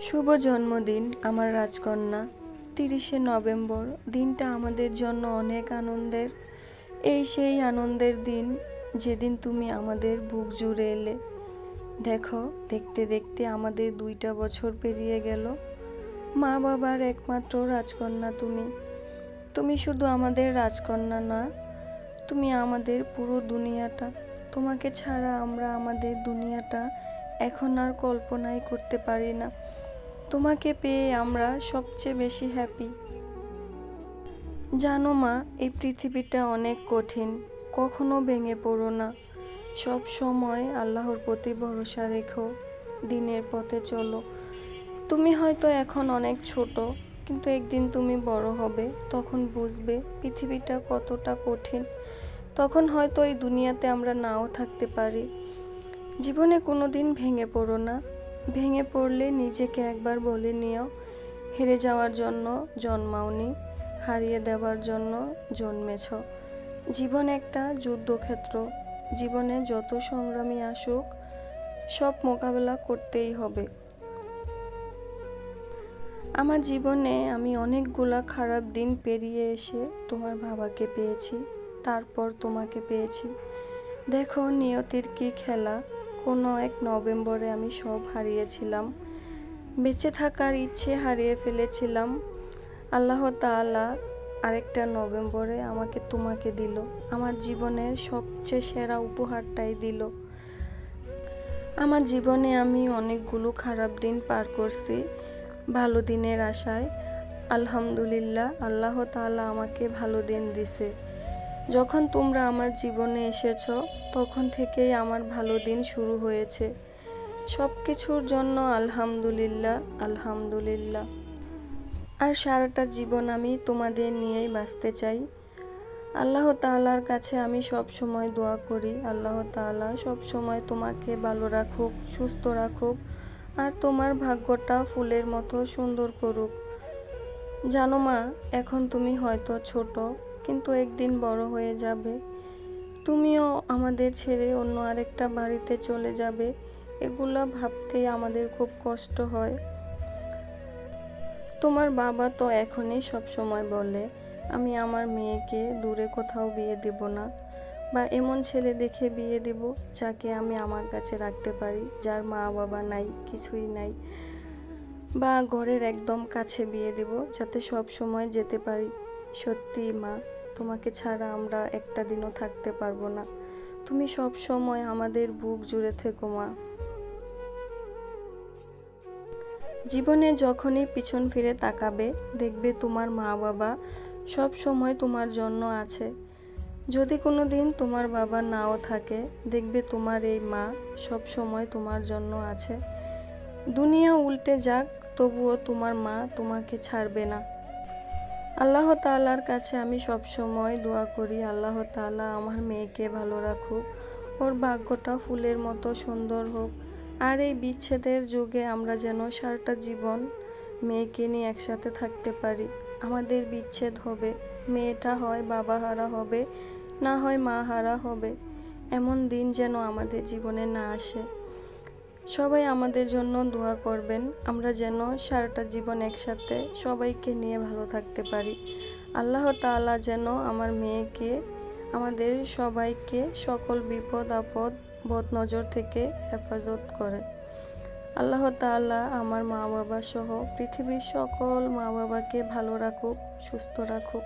শুভ জন্মদিন, আমার রাজকন্যা। তিরিশে নভেম্বর, দিনটা আমাদের জন্য অনেক আনন্দের। এই সেই আনন্দের দিন, যেদিন তুমি আমাদের বুক জুড়ে এলে। দেখো, দেখতে দেখতে আমাদের দুইটা বছর পেরিয়ে গেল। মা বাবার একমাত্র রাজকন্যা তুমি। তুমি শুধু আমাদের রাজকন্যা না, তুমি আমাদের পুরো দুনিয়াটা। তোমাকে ছাড়া আমরা আমাদের দুনিয়াটা এখন আর কল্পনাই করতে পারি না। তোমাকে পেয়ে আমরা সবচেয়ে বেশি হ্যাপি জানো মা, এই পৃথিবীটা অনেক কঠিন, কখনো ভেঙে পড়ো না। সব সময় আল্লাহর প্রতি ভরসা রেখো, দিনের পথে চলো। তুমি হয়তো এখন অনেক ছোট, কিন্তু একদিন তুমি বড় হবে, তখন বুঝবে পৃথিবীটা কতটা কঠিন। তখন হয়তো এই দুনিয়াতে আমরা নাও থাকতে পারি। জীবনে কোনো দিন ভেঙে পড়ো না। ভেঙে পড়লে নিজেকে একবার বলে নিও, হেরে যাওয়ার জন্য জন্মাওনি হারিয়ে দেওয়ার জন্য জন্মেছ। জীবন একটা যুদ্ধক্ষেত্র, জীবনে যত সংগ্রামী আসুক, সব মোকাবেলা করতেই হবে। আমার জীবনে আমি অনেকগুলা খারাপ দিন পেরিয়ে এসে তোমার বাবাকে পেয়েছি, তারপর তোমাকে পেয়েছি। দেখো, নিয়তির কি খেলা কোনো এক নভেম্বরে আমি সব হারিয়েছিলাম। বেঁচে থাকার ইচ্ছে হারিয়ে ফেলেছিলাম। আল্লাহ তাআলা আরেকটা নভেম্বরে আমাকে তোমাকে দিল। আমার জীবনের সবচেয়ে সেরা উপহারটাই দিল। আমার জীবনে আমি অনেকগুলো খারাপ দিন পার করছি। ভালো দিনের আশায়। আলহামদুলিল্লাহ, আল্লাহ তাআলা আমাকে ভালো দিন দিছে। যখন তোমরা আমার জীবনে এসেছ, তখন থেকেই আমার ভালো দিন শুরু হয়েছে। সব কিছুর জন্য আলহামদুলিল্লাহ আলহামদুলিল্লাহ। আর সারাটা জীবন আমি তোমাদের নিয়েই বাঁচতে চাই। আল্লাহ তাআলার কাছে আমি সব সময় দোয়া করি। আল্লাহ তাআলা সব সময় তোমাকে ভালো রাখুক, সুস্থ রাখুক, আর তোমার ভাগ্যটা ফুলের মতো সুন্দর করুক। জানো মা, এখন তুমি হয়তো ছোট। কিন্তু একদিন বড় হয়ে যাবে। তুমিও আমাদের ছেড়ে অন্য আরেকটা বাড়িতে চলে যাবে। এগুলো ভাবতেই আমাদের খুব কষ্ট হয়। তোমার বাবা তো এখনই সব সময় বলে, আমি আমার মেয়েকে দূরে কোথাও বিয়ে দিব না বা এমন ছেলে দেখে বিয়ে দিব যাকে আমি আমার কাছে রাখতে পারি, যার মা বাবা নাই, কিছুই নাই বা ঘরের একদম কাছে বিয়ে দিব যাতে সব সময় যেতে পারি। সত্যি মা তোমাকে ছাড়া আমরা একটা দিনও থাকতে পারব না। তুমি সব সময় আমাদের বুক জুড়ে থেকো, মা। জীবনে যখনই পিছন ফিরে তাকাবে, দেখবে তোমার মা বাবা সব সময় তোমার জন্য আছে। যদি কোনো দিন তোমার বাবা নাও থাকে, দেখবে তোমার এই মা সব সময় তোমার জন্য আছে। দুনিয়া উল্টে যাক, তবুও তোমার মা তোমাকে ছাড়বে না। আল্লাহ তাআলার কাছে আমি সব সময় দোয়া করি, আল্লাহ তাআলা আমার মেয়েকে ভালো রাখুক, ওর ভাগ্যটা ফুলের মতো সুন্দর হোক। আর এই বিচ্ছেদের যুগে আমরা যেন সারাটা জীবন মেয়েকে নিয়ে একসাথে থাকতে পারি। আমাদের বিচ্ছেদ হবে, মেয়েটা হয় বাবা হারা হবে, না হয় মা হারা হবে। এমন দিন যেন আমাদের জীবনে না আসে। সবাই আমাদের জন্য দোয়া করবেন। আমরা যেন সারাটা জীবন একসাথে সবাইকে নিয়ে ভালো থাকতে পারি। আল্লাহ তাআলা যেন আমার মেয়েকে, আমাদের সবাইকে সকল বিপদ, আপদ বদ নজর থেকে হেফাজত করে। আল্লাহ তাআলা আমার মা বাবা সহ পৃথিবীর সকল মা বাবাকে ভালো রাখুক, সুস্থ রাখুক।